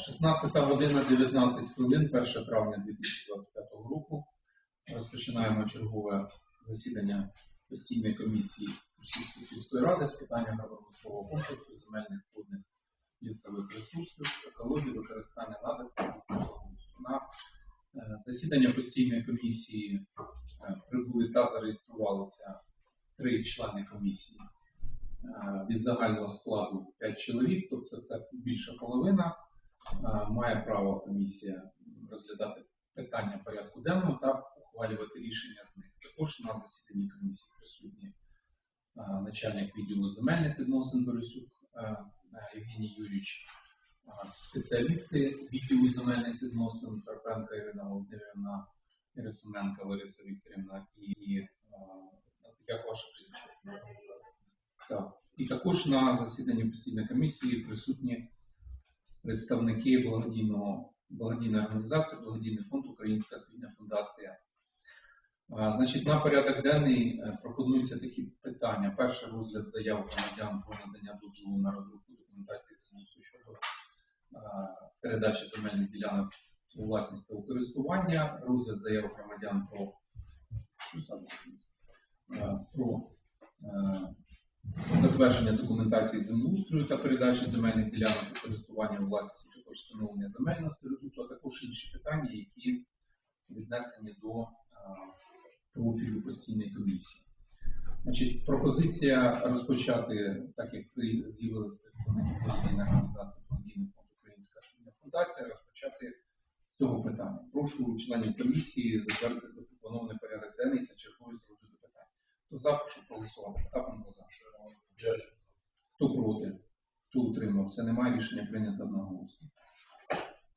16 година 19 хвилин, 1 травня 2025 року. Розпочинаємо чергове засідання постійної комісії Київської сільської ради з питання агропромислового комплексу, земельних водних лісових ресурсів, екології, використання лісного на е, засідання постійної комісії е, прибули та зареєструвалися три члени комісії. Е, Від загального складу 5 чоловік, тобто це більша половина. Е, Має право комісія розглядати питання порядку денного та ухвалювати рішення з них. Також на засіданні комісії присутні е, начальник відділу земельних відносин Борисюк е, Євгеній Юрійович, спеціалісти відділу земельних відносин Карпенка Ірина Володимирівна, Ірисименка Лариса Вікторівна і як ваше прізвище? Так. І також на засіданні постійної комісії присутні представники благодійного благодійної організації, благодійний фонд Українська освітня фундація. Значить, на порядок денний е, пропонуються такі питання. Перше розгляд заяв громадян про надання дозволу на розробку документації землеустрою щодо передачі земельних ділянок у власність та у користування, розгляд заяв громадян про, е, про е, затвердження документації землеустрою та передачі земельних ділянок у користування у власності також встановлення земельного середуту, а також інші питання, які віднесені до а, профілю постійної комісії. Значить, пропозиція розпочати, так як ви з'явилися представники благодійної організації благодійний фонд Українська фундація, розпочати з цього питання. Прошу членів комісії затвердити запропонований порядок денний та розгляду питань. Хто за, прошу проголосувати. Капан за. Хто проти? Хто утримався? Немає рішення прийнято одноголосно.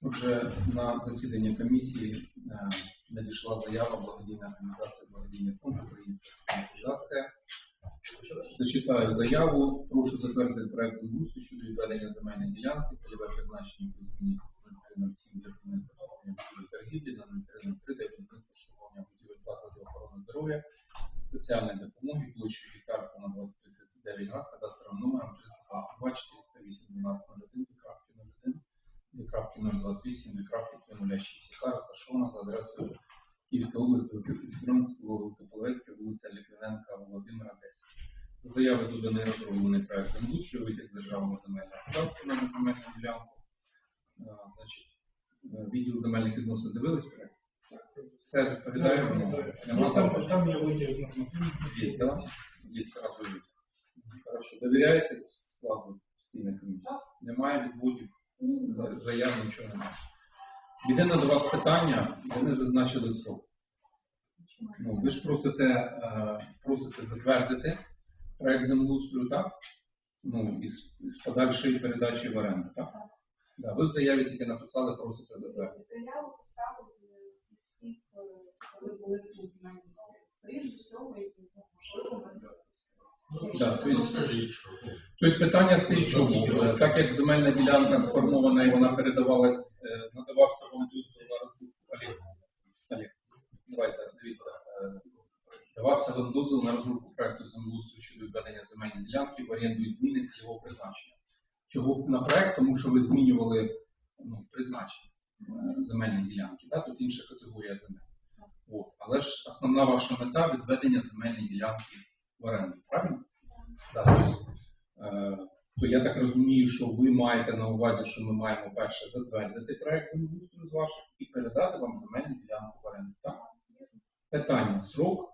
Отже, на засідання комісії е, надійшла заява благодійна організація Благодійний фонд Українська організація. Зачитаю заяву. Прошу затвердити проект землеустрою щодо відведення земельної ділянки, цільове призначення по зміні з 07 для будівництва торгівлі на 03 для будівництва обслуговування будівель закладів охорони здоров'я, соціальної допомоги площею гектар понад 2339 га з кадастровим номером 322 408 12 01 крапки 01 2.028, 2.306, яка розташована за адресою Київська область, Васильківський район, вулиця Літвиненка, Володимира 10. До заяви доданий розроблений проект землеустрою, витяг з державного земельного кадастру на земельну ділянку. Значить, е, відділ земельних відносин дивились проект? Все відповідає, ну, нема Ну, там, там я витяг з нормативних. Є, да? Є сразу витяг. Хорошо. Довіряєте складу постійної комісії? Немає відводів? За- заяв нічого немає. Єдине до вас питання, ви не зазначили срок. Ну, ви ж просите, е, просите затвердити проект землеустрою, так? Ну, із, із подальшої передачі в оренду, так? Да, ви в заяві тільки написали, просите затвердити. Заяву писали е, коли були тут на місці. Скоріш до всього, можливо, ми запустимо. Да, то есть- Тобто питання стоїть чому? Так як земельна ділянка сформована і вона передавалась, е, називався вам дозвіл на розробку. Олег, Олег, давайте, дивіться. е, Давався дозвіл на розробку проекту землеустрою щодо відведення земельної ділянки в оренду і зміни цільового призначення. Чого на проект? Тому що ви змінювали ну, призначення е, земельної ділянки. Да? Тут інша категорія земель. От. Але ж основна ваша мета відведення земельної ділянки в оренду. Правильно? Да, тобто, Е, то я так розумію, що ви маєте на увазі, що ми маємо перше затвердити проект землеустрою з ваших і передати вам земельну ділянку в оренду. Так? Питання, срок,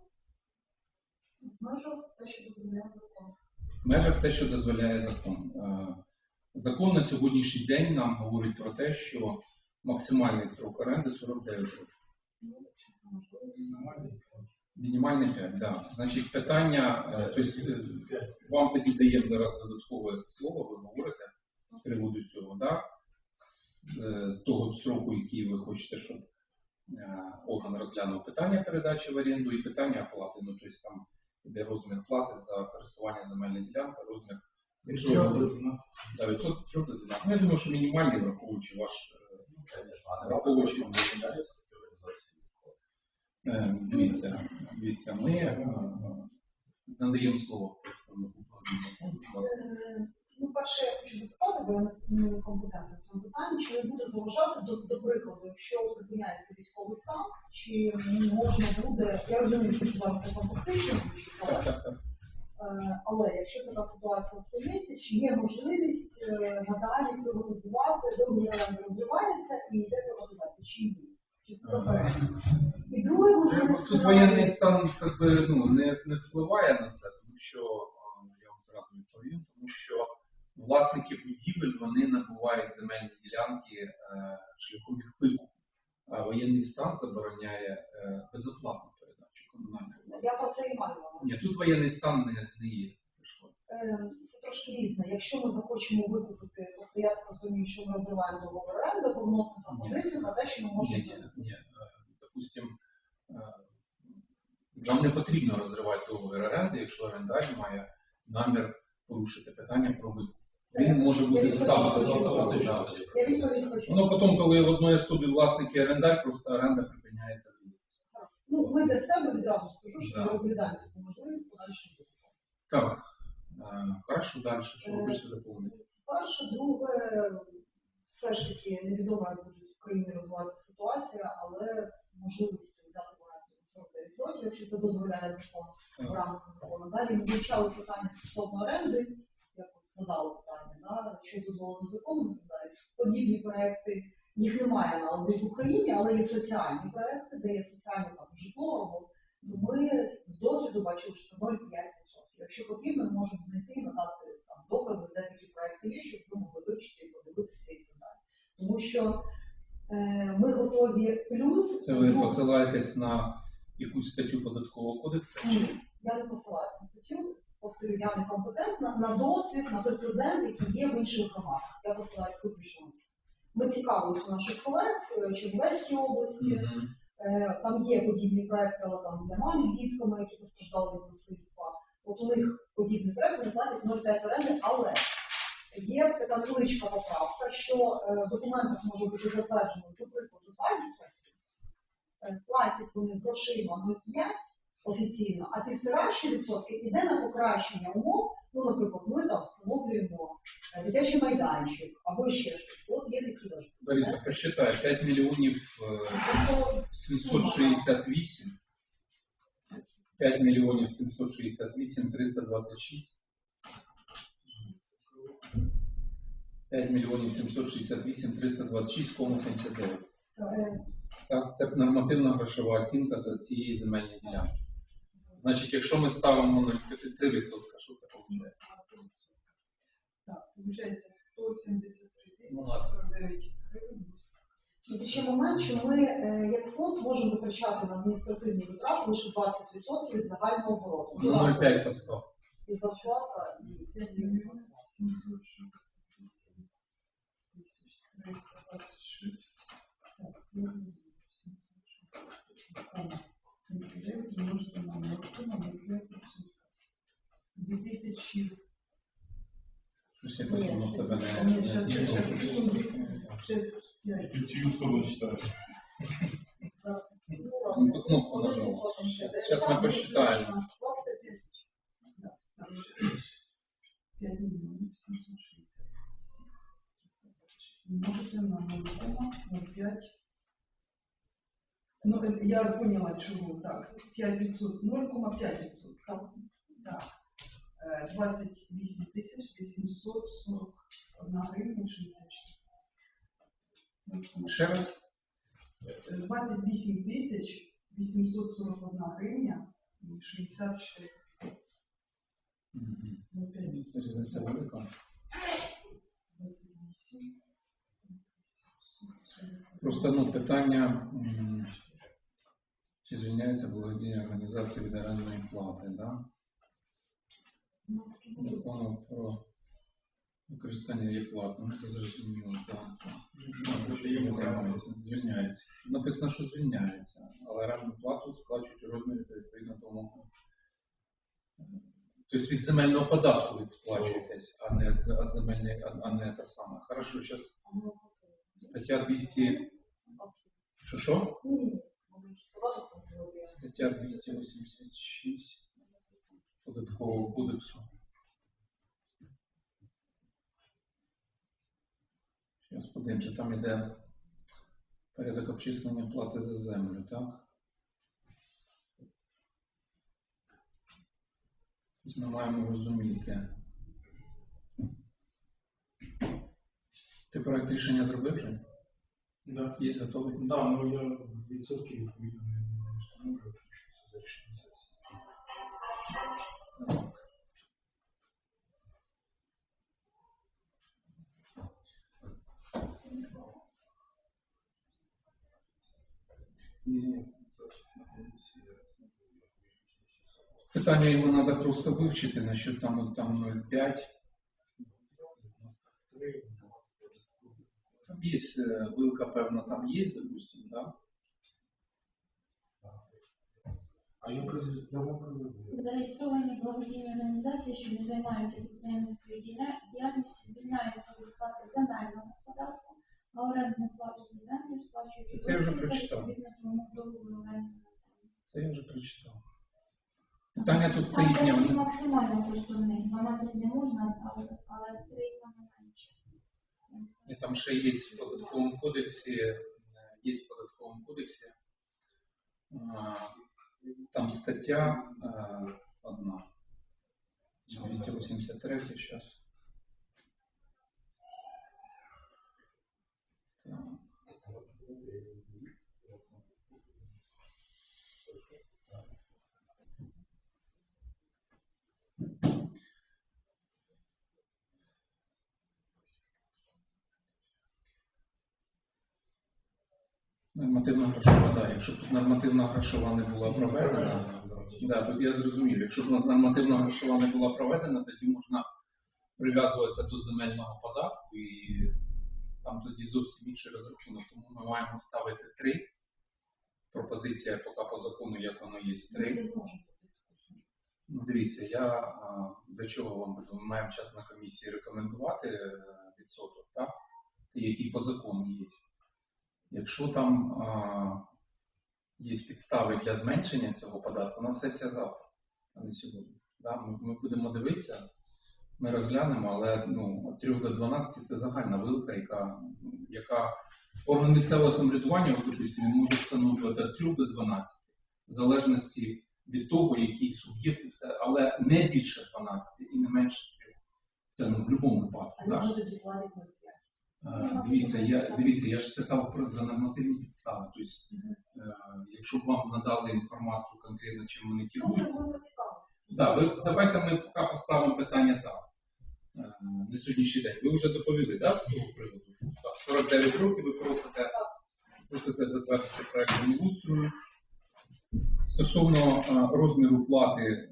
Можу те, що дозволяє закон. в межах те, що дозволяє закон. Е, Закон на сьогоднішній день нам говорить про те, що максимальний срок оренди 49 років. Ну. Мінімальний 5, да. Значить, питання, е, тобто, е, вам тоді даємо зараз додаткове слово, ви говорите з приводу цього, да? з е, того сроку, який ви хочете, щоб орган розглянув питання передачі в оренду і питання оплати. Ну, тобто там іде розмір плати за користування земельної ділянки, розмір якщо да, 3 до 12. Ну, я думаю, що мінімальний, враховуючи ваш е, враховуючи Е, Дивіться, дивіться, ми е, надаємо слово представнику. Е, Ну, перше, я хочу запитати, бо я не- компетентна в цьому питанні, чи не буде заважати до, до прикладу, якщо припиняється військовий стан, чи можна буде, я розумію, що зараз це фантастично, звучить, але, е, але якщо така ситуація стається, чи є можливість е, надалі приватизувати, договір оренди розривається і йде приватизація, чи ні? Чи це заперечення? І друге, можливість Тут воєнний стан ну, не, не впливає на це, тому що я вам зразу відповім, тому що власники будівель вони набувають земельні ділянки е, шляхом їх викупу. Воєнний стан забороняє е, передачу Я про це і маю. Ні, тут воєнний стан не, не є перешкодою. Е, Це трошки різне. Якщо ми захочемо викупити, тобто я так розумію, що ми розриваємо договор оренди, то вносимо пропозицію про те, що ми можемо. ні, ні. Е, Допустим, е, вам не потрібно розривати договір оренди, якщо орендар має намір порушити питання про викуп. Це Він може бути ставити відповідь хочу. Воно потім, коли в одної особі власник і орендар, просто оренда припиняється в місті. Ну, ми для себе відразу скажу, що ми розглядаємо таку можливість подальшого викупу. Так, е, хорошо, далі. Що ви Е, хочете доповнити? Це перше, друге, все ж таки невідомо, як буде в країні розвиватися ситуація, але з можливістю взяти в оренду на 49 років, якщо це дозволяє закон в рамках закону. Далі ми вивчали питання стосовно оренди, як задали питання, да, що дозволено законом і так далі. Подібні проекти, їх немає на в Україні, але є соціальні проекти, де є соціальне там житло або ну, ми з досвіду бачили, що це 0,5%. Якщо потрібно, ми можемо знайти і надати там докази, де такі проекти є, щоб ви могли вивчити і подивитися і так далі. Тому що е, ми готові плюс Це ви ну, посилаєтесь на якусь статтю податкового кодексу? ні, я не посилаюсь на статтю, повторюю, я не компетентна на досвід, на прецедент, який є в інших громадах. Я посилаюсь виключно на це. Ми цікавились у наших колег в Чернівецькій області. Мгм. Е, Там є подібні проекти, але там для мам з дітками, які постраждали від насильства. От у них подібний проект, вони платять 0,5 оренди, але є така невеличка поправка, що е, в документах може бути затверджено, до прикладу, 2%, е, платять вони грошима 0,5 офіційно, а півтора ще відсотки йде на покращення умов. Ну, наприклад, ми там встановлюємо дитячий майданчик або ще щось. От є такі важливі. Лариса, посчитай, 5 мільйонів е, 768. 5 мільйонів 768 326. 5 мільйонів 768 326,79. Е, Так, це нормативна грошова оцінка за цієї земельні ділянки. Значить, якщо ми ставимо 0,53%, що це виходить? Так, виходить 173 49 ну, гривень. Тут ще момент, що ми е, як фонд можемо витрачати на адміністративні витрати лише 20% від загального обороту. 0,5 та 100. І зарплата, 5 мільйонів 768 тисяч 326. Сейчас, мы посчитаем. 5 миллионов 760. Умножить на 0,05. Ну, это я поняла, чего. Так, 5%, 0,5%. Так. Е, 28 тисяч 841 гривня 64. Ще раз? 28 тисяч 841 гривня і 64 Мгм. ну, п'ять. Це різниця велика. 28. Просто ну, питання, чи звільняється володіння організації від орендної плати, да? Закону про використання є платним, це зрозуміло, так. Звільняється. Написано, що звільняється, але орендну плату сплачують у розмірі відповідно тому. Тобто від земельного податку ви сплачуєтесь, а не від від земельної, а- а не те саме. Хорошо, зараз стаття 200. Що що? Стаття 286 податкового кодексу. Зараз подивимося, там іде порядок обчислення плати за землю, так? Тобто Ми маємо розуміти. Ти проект рішення зробив? Да. Є готовий? Да, ну я відсотки відповідно не встановлюю, тому що це за рішення сесії. Так. Ні, Питання його треба просто вивчити, на що там, там 0,5. Там є е, вилка, певна, там є, допустим, да? А я кажу, Зареєстровані благодійні організації, що не займаються підприємницькою діяльністю, звільняються від сплати земельного податку, а орендну плату за землю сплачують Це я вже прочитав. відповідно тому договору оренди на землю. Це я вже прочитав. Питання тут стоїть ні, вони- максимально коштовний, 12 не можна, але, але 3 саме менше. Там ще є в податковому кодексі, есть в податковому кодексі. Там стаття е, одна. 283 зараз. Нормативна грошова, да. Якщо б тут нормативна грошова не була проведена, да, тут я зрозумів, якщо б нормативна грошова не була проведена, тоді можна прив'язуватися до земельного податку і там тоді зовсім інший розрахунок. Тому ми маємо ставити три. Пропозиція поки по закону, як воно є, три. Ну, дивіться, я до чого вам буду? Ми маємо час на комісії рекомендувати е, відсоток, так? Який по закону є. Якщо там а, є підстави для зменшення цього податку, на сесія завтра, а не сьогодні. Да? Ми, ми будемо дивитися, ми розглянемо, але ну, від 3 до 12 це загальна вилка, яка, яка орган місцевого самоврядування, він може встановлювати від 3 до 12, в залежності від того, який суб'єкт і все, але не більше 12 і не менше 3. Це ну, в будь-якому випадку. А так? не буде платити 0,5. Е, Дивіться, я дивіться, я ж спитав про за нормативні підстави. Тобто, е, якщо б вам надали інформацію конкретно, чим вони Ну, керуються, да, ви давайте ми поки поставимо питання так. е, На сьогоднішній день. Ви вже доповіли, да, з цього приводу? Так, 49 років ви просите, просите затвердити проект землеустрою. Стосовно е, розміру плати, е,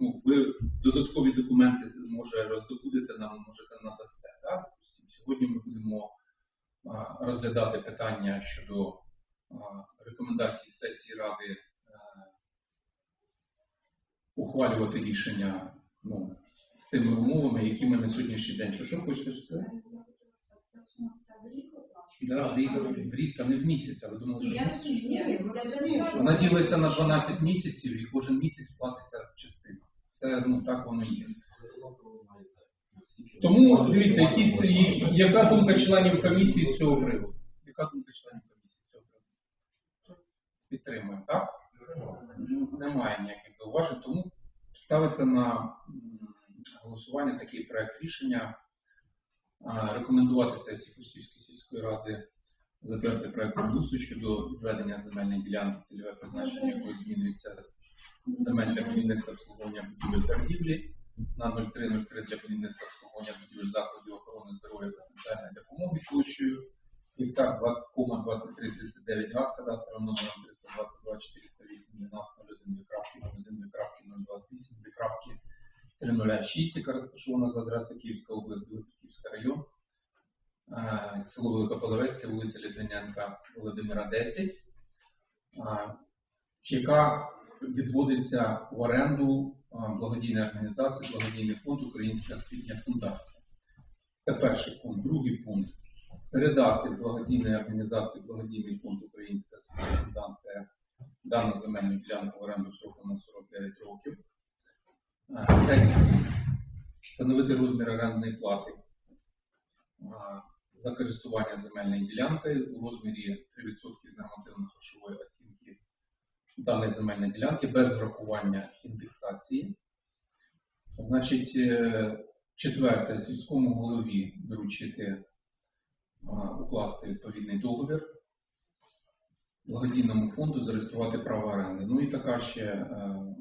ну, ви додаткові документи може роздобудете нам, можете надасте. Да? Допустим, Сьогодні ми будемо розглядати питання щодо рекомендацій сесії Ради е, ухвалювати рішення ну, з тими умовами, які ми на сьогоднішній день. Що, що хочете сказати? Да, в рік, в рік, та не в місяць, а ви думали, що в місяць? Вона ділиться на 12 місяців і кожен місяць платиться частина. Це ну так воно є. Тому дивіться, якісь, яка думка членів комісії з цього приводу? Яка думка членів комісії з цього приводу? Підтримуємо, так? Немає ніяких зауважень, тому ставиться на голосування такий проект рішення. Рекомендувати сесії Курсівської сільської ради затвердити проект землеустрою щодо відведення земельної ділянки, цільове призначення якої змінюється з земель для будівництва обслуговування будівель торгівлі на 0303 для будівництва обслуговування будівель закладів охорони здоров'я та соціальної допомоги площею гектар 2,2339 га з кадастровим номером 322 408 12 01 крапки 01 крапки 028 крапки 306, яка розташована за адресою Київська область, Київська район, село Великополовецьке, вулиця Літвиненка Володимира 10, е, яка відводиться в оренду е, благодійної організації, благодійний фонд Українська освітня фундація. Це перший пункт. Другий пункт. Передати благодійній організації благодійний фонд Українська освітня фундація дану земельну ділянку в оренду сроком на 49 років. Е, Третій пункт. Встановити розмір орендної плати. За користування земельною ділянкою у розмірі 3% нормативно-грошової оцінки даної земельної ділянки без врахування індексації. Значить, е, четверте, сільському голові доручити е, укласти відповідний договір благодійному фонду зареєструвати право оренди. Ну і така ще, е,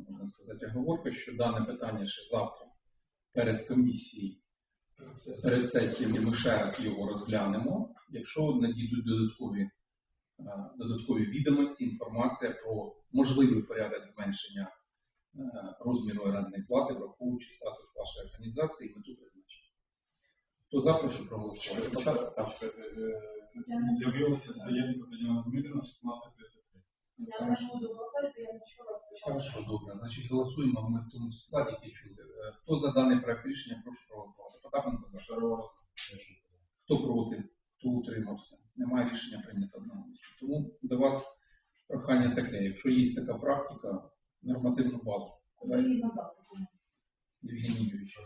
можна сказати, оговорка, що дане питання ще завтра перед комісією, перед сесією ми ще раз його розглянемо. Якщо надійдуть додаткові, е, додаткові відомості, інформація про можливий порядок зменшення е, розміру орендної плати, враховуючи статус вашої організації і мету призначення. Хто за, прошу проголосувати. З'явилася заявка Тетяна Дмитрівна 1633. Я голосувати, не. Хорошо, добре. Значить, голосуємо ми в тому складі, який чули. Е, Хто за даний проект рішення, прошу проголосувати. Потапенко за. Шарова. Хто проти, хто утримався. Немає рішення прийнято одноголосно. Тому до вас прохання таке. Якщо є така практика, нормативну базу. Давайте, Євгеній Юрійович.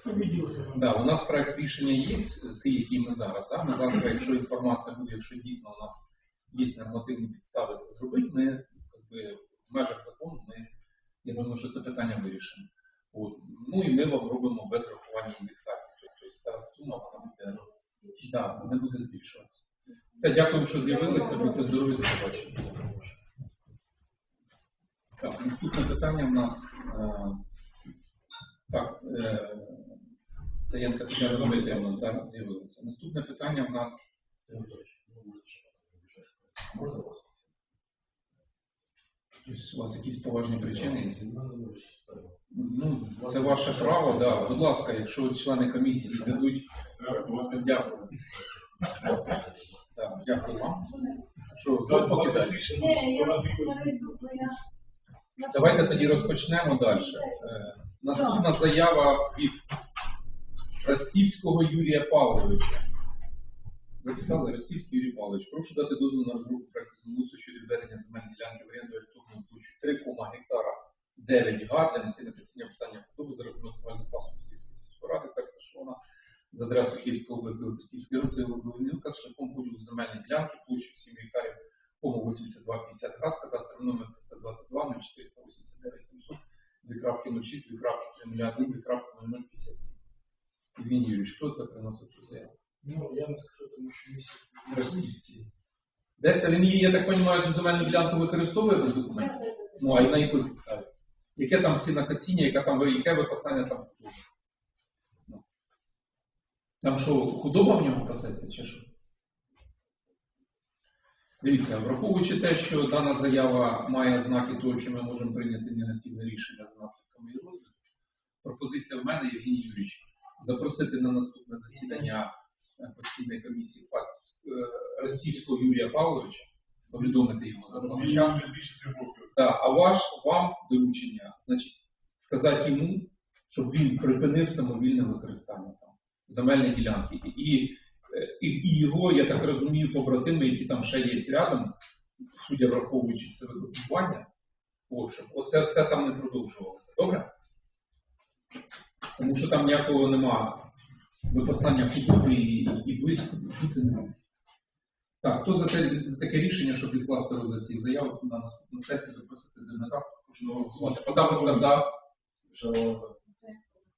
Да, у нас проект рішення є, ті, які ми зараз. Да? Ми завтра, якщо інформація буде, якщо дійсно у нас є нормативні підстави це зробити, ми якби, в межах закону ми, я думаю, що це питання вирішимо. От. Ну і ми вам робимо без рахування індексації. Тобто ця сума вона буде, да, не буде збільшуватися. Все, дякую, що з'явилися. Будьте здорові, до побачення. Так, наступне питання в нас. Е, так, е, Саєнка Тетяна Дмитрівна так, з'явилася. Наступне питання в нас. Тобто у вас якісь поважні причини є? Ну, це ваше право, да. Будь ласка, якщо члени комісії дадуть. Дякую. Так, дякую вам. Що, хто покидає? Я- Давайте тоді розпочнемо далі. Е, Наступна заява від Ростівського Юрія Павловича. Записали Ростівський Юрій Павлович. Прошу дати дозвіл на розробку проекту землеустрою щодо відведення земельної ділянки в оренду орієнтовною площу 3, гектара 9 га для насіння посіння описання худоби за рахунок земельного запасу Ростівської сільської ради, яка розташована за адресою Київського області Луцьківської району Волинівка шляхом поділу земельної ділянки площею 7 гектарів кому 8250 га з кадастром номер 322 0489 700 2.06, 2.301, 2.0057. Євгеній Юрійович, хто це приносить заяву? Ну, я не скажу, тому що місяць. Ростівський. Де це? Він її, я так розумію, цю земельну ділянку використовує без документів? Ну, а й на якій підставі? Яке там сінокосіння, яке там яке випасання там худоби? Ну. Там що, худоба в нього пасеться чи що? Дивіться, враховуючи те, що дана заява має знаки того, що ми можемо прийняти негативне рішення за наслідками її розгляду, пропозиція в мене, Євгеній Юрійович, запросити на наступне засідання постійної комісії Фастівськ- е, Ростівського Юрія Павловича, повідомити його за більше трьох а ваш вам доручення, значить, сказати йому, щоб він припинив самовільне використання там земельної ділянки. І, е, і, і його, я так розумію, побратими, які там ще є рядом, судя враховуючи це викопування, от, щоб оце все там не продовжувалося. Добре? Тому що там ніякого нема випасання худоби і, і близько бути не може. Так, хто за, те, за таке рішення, щоб відкласти розгляд цієї заяви на наступну сесію, запросити земляка, прошу голосувати. Потапенко за,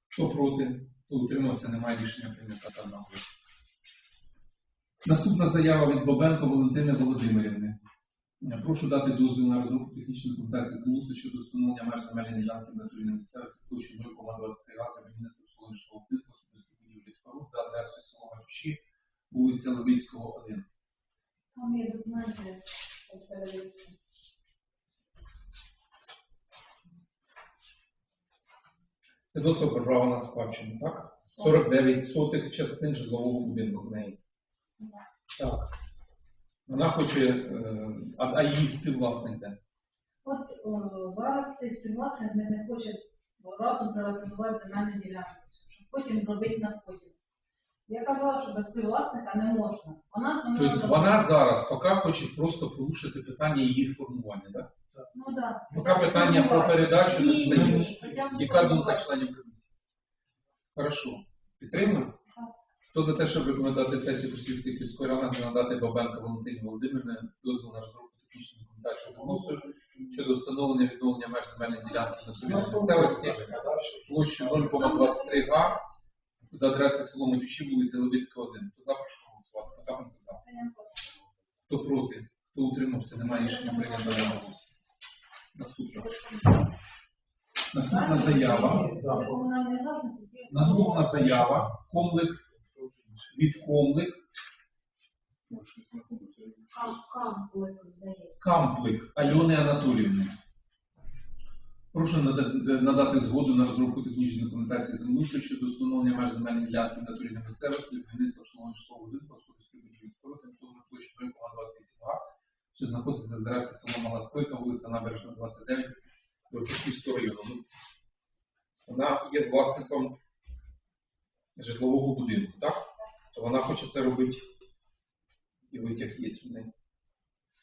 хто проти, хто утримався, немає рішення прийнято одного. Наступна заява від Бабенко Валентини Володимирівни. Прошу дати дозвіл на розробку технічної документації з щодо встановлення меж земельної ділянки на місцевості площі 0,23 га для обслуговування житлового будинку будівлі споруд за адресою село Матюші, вулиця Левицького, 1. Там є документи. Це доступ про право на спадщину, так? 49 сотих частин житлового будинку в неї. Так. Вона хоче, е, а, а її співвласник де? От о, зараз цей співвласник не, не хоче разом приватизувати земельну ділянку, щоб потім робити на потім. Я казала, що без співвласника не можна. Вона це Тобто вона зараз поки хоче просто порушити питання її формування, так? ну, да. Поки питання про передачу хоча б Яка думка членів комісії? Хорошо. Підтримуємо? Хто за те, щоб рекомендувати сесії Російської сільської ради надати Бабенко Валентині Володимирівні дозвіл на розробку технічної документації землеустрою щодо встановлення відновлення меж земельної ділянки на території місцевості площу 0,23 га за адресою село Медюші, вулиця Левицька, 1. Хто за, прошу голосувати. Потапенко за. Хто проти? Хто утримався? Немає рішення прийнято на голос. Наступна. Наступна заява. Наступна заява. Комлик від Комлик. Камплик, Альони Анатоліївни. Прошу нада- надати згоду на розробку технічної документації землеустрою щодо встановлення меж земельної ділянки в натурі на місцевості, будівництва обслуговування житлового будинку, господарських будівель споруд, орієнтовною площею 0,28 га, що знаходиться за адресою село Мала Стойка, вулиця Набережна, 29, Горчаківського району. Ну, Вона є власником житлового будинку, так? То вона хоче це робити, і витяг є в неї.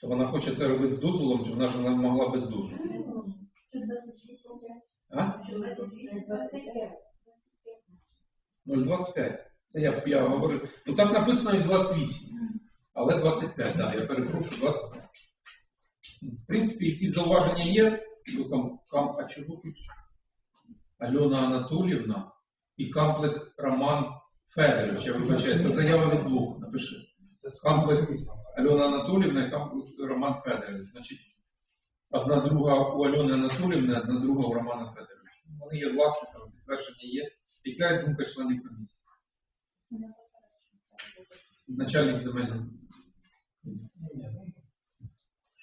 То вона хоче це робити з дозволом, чи вона ж не могла без дозволу? Що 26 років? А? Що 28, 25. 0,25. Це я, я говорю. Ну так написано і 28. Але 25, так, да, я перепрошую, 25. В принципі, якісь зауваження є. Там, кам, а чого тут? Альона Анатоліївна і Камплик Роман Федорович, я вибачаю, це заява від двох, напиши. Камплик Альона Анатоліївна і Роман Федорович. Значить, одна друга у Альони Анатоліївни, одна друга у Романа Федоровича. Вони є власниками, підтвердження є. Яка є думка членів комісії? Начальник земельного.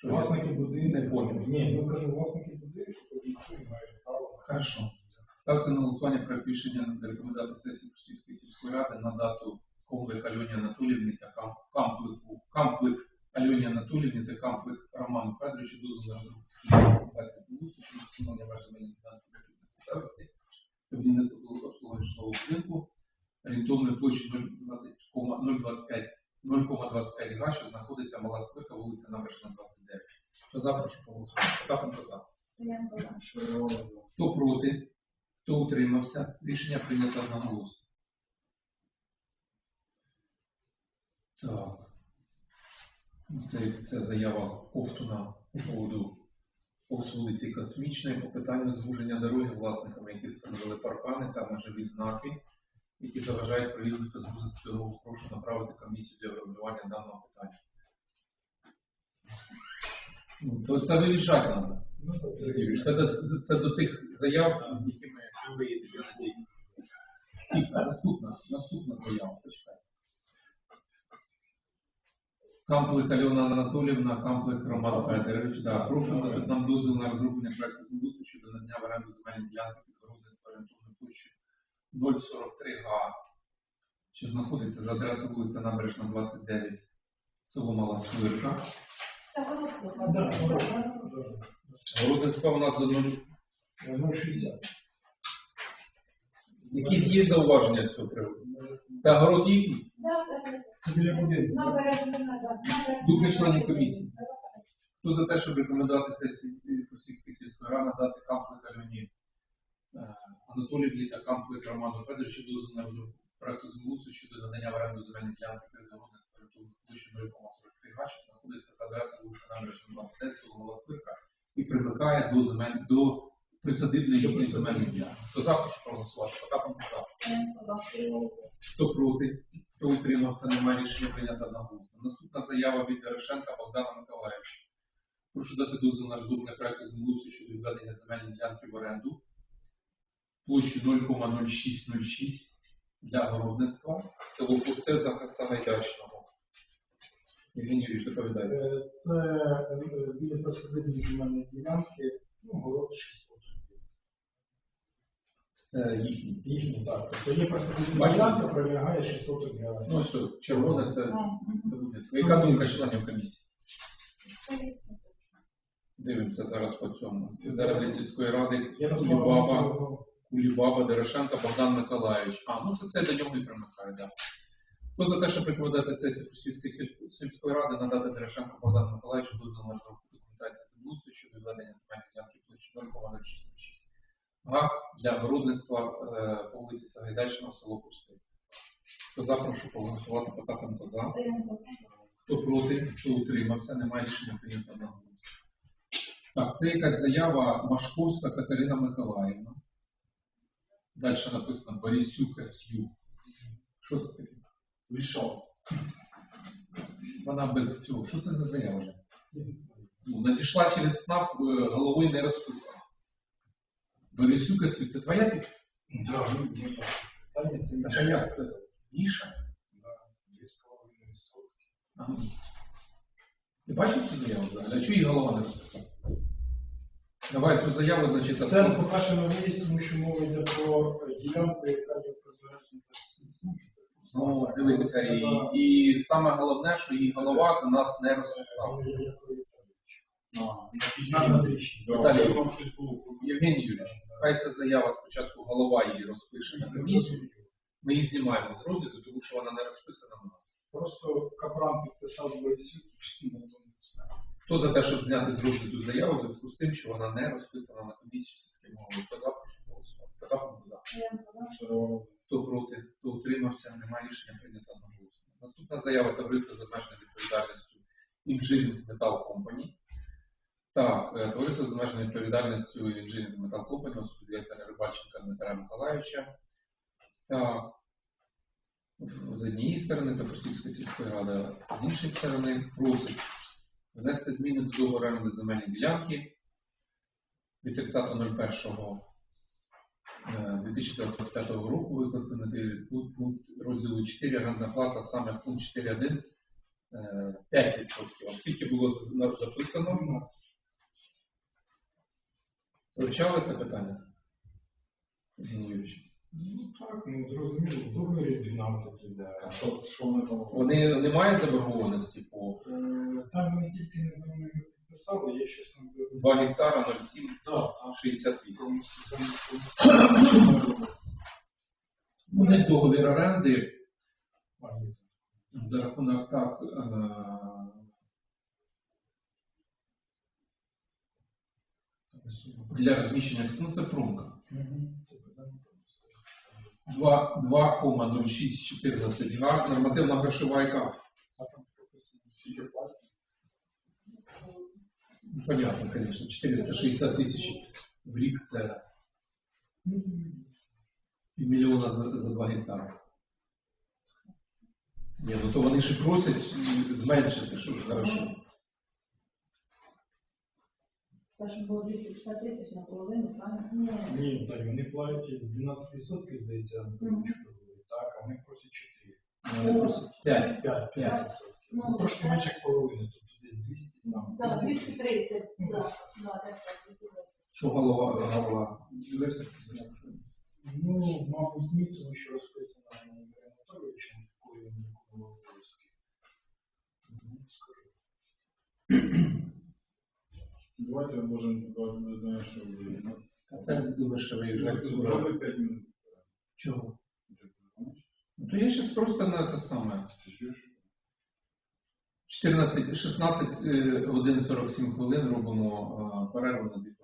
Власники будинку. Не понял. Ні, ну кажу, власники будинку, мають права. Хорошо. Ставиться на голосування проект рішення на рекомендацію сесії Російської сільської ради на дату Комлик Альоні Анатоліївні та Кам- Камплик Альоні Анатоліївні та Камплик Роману Федоровичу дозволу на розробку документації землеустрою щодо встановлення меж земельних місцевості, будівництво обслуговування житлового будинку, орієнтовною площею 0,25 0,25 га, що знаходиться Мала Спика, вулиця Набережна, 29. Хто за, прошу проголосувати. Потапенко за. Хто проти? Хто утримався? Рішення прийнято одноголосно. Так. Ну, Це, це заява Ковтуна по поводу повз вулиці Космічної по питанню звуження дороги власниками, які встановили паркани та межові знаки, які заважають проїзду та звузити дорогу. Прошу направити комісію для врегулювання даного питання. Ну, то це вирішати треба. Ну, це це, це, це до тих заяв, які ми виїдемо, я надіюсь. Наступна, наступна заява, почекайте. Камплик Альона Анатоліївна, Камплик Роман Федорович. Да, прошу надати нам дозвіл на розроблення проекту землеустрою щодо надання в оренду земельної ділянки під городництво орієнтовною площею 043 га, що знаходиться за адресою вулиця Набережна, 29, село Мала да. Городництво у нас до 0. Е, 0,60. Якісь є зауваження з цього приводу? Це город їхній? Біля будинку. Думки членів комісії. Хто за те, щоб рекомендувати сесії Російської сільської ради дати камплик Альоні е, Анатоліївні та камплик Роману Федоровичу дозволу на розробку проекту землеустрою щодо надання в оренду земельної ділянки природних статуту площі 0,43 га, що знаходиться за адресою вулиця Набережна 29, село Мала Спирка, і примикає до земель до присадибної їхньої земельної ділянки. Хто за, прошу проголосувати. Потапом за. Хто проти? Хто утримався? Немає рішення прийнято одноголосно. Наступна заява від Ярошенка Богдана Миколаївича. Прошу дати дозвіл на розроблення проекту землеустрою щодо відведення земельної ділянки в оренду площі 0,0606 для городництва село Курсе за Сагайдачного. Євгеній Юрійович, доповідайте. Е, Це е, біля присадибної земельної ділянки, ну, город 600. Це їхній. Їхні, так. Тобто є присадибна Бачите? ділянка, прилягає 600 для... Ну що, червоне це будівництво. Яка думка членів комісії? Дивимося зараз по цьому. Зараз сільської ради Кулібаба. Кулібаба, Дорошенко, Богдан Миколаївич. А, ну то це до нього і примикає, так. Хто за те, щоб рекомендувати сесію Російської сільської ради надати Дорошенко Богдану Миколаївичу дозвіл на документації землеустрою щодо відведення земельної ділянки площі 0,0606 га для городництва е, по вулиці Сагайдачного, село Курси. Хто за, прошу проголосувати. Потапенко за. Хто проти, хто утримався, немає рішення прийнято на. Так, це якась заява Машковська Катерина Миколаївна. Далі написано Борисюк СЮ. Що це таке? Вийшов. Вона без цього. Що це за заява? Я не знаю. Ну, надійшла через СНАП, е, головою не розписала. Борисюк СЮ, це твоя підпис? Да, ну, ну, так. Останнє це Так, а як це? Міша? Да, 2,5 сотки. Ага. Ти бачив цю заяву взагалі? А чого її голова не розписала? Давай цю заяву, значить, Це, по-перше, виїзд, тому що мова йде про е, ділянку, яка є призначена за всі Ну, дивися, і, і саме головне, що її голова у нас не розписав. Віталій, було. Євгеній Юрійович, хай ця заява спочатку голова її розпише на комісію. Ми її знімаємо з розгляду, тому що вона не розписана на нас. Просто Капран підписав Борисюк, і на тому все. Хто за те, щоб зняти з розгляду заяву в зв'язку з тим, що вона не розписана на комісію головою? Хто за, прошу голосувати. Потапенко за. Хто проти, хто утримався, немає рішення прийнято одноголосно. Наступна заява товариства з обмеженою відповідальністю Engineering Metal Company. Так, е, товариство з обмеженою відповідальністю Engineering Metal Company, директора Рибальченка Дмитра Миколаївича. Так, з однієї сторони та Форсівської сільської ради, з іншої сторони просить внести зміни до договору оренди земельної ділянки від 30.01 е, 2025 року викласти на пункт, розділу 4 орендна плата, саме пункт 4.1 е, 5%. А скільки було записано? Вивчали це питання? Юрійович? Ну так, ну зрозуміло, в договорі 12 іде. А що, що вони там? Вони не мають заборгованості по Е, Там ми тільки не ми підписали, є щось там. 2 гектара 0,7 Так, так. 68. Промислові У них договір оренди за рахунок так. е, Для розміщення, ну це промка. Це питання промислові. 2,0614 га, нормативна грошова яка? А там прописано, скільки платить. Ну, Понятно, конечно, 460 тисяч в рік це півмільйона за, за 2 гектари. Ні, ну то вони і просять зменшити, що ж хорошо. Те, що було 250 тисяч на половину, правильно? Ні, так, вони платять 12%, здається, Мгм. так, а вони просять 4. Вони просять 5. 5, 5%. Ну, Ну, трошки так. менше як половини, тобто десь 200 там. Да, 200. 230, Ну, да, да, так, так, 230. Що голова, голова? Ну, мабуть, ні, тому що розписано на Анатолійовичем, коли він виконував обов'язки. Ну, скажу. Давайте можемо додати, що ви- А це думаю, що виїжджати скоро. 5 минут. Чого? Ну то я зараз просто на те саме. Чи що ж? 14, 16 е, годин 47 хвилин робимо е, перерву на дві хвилини.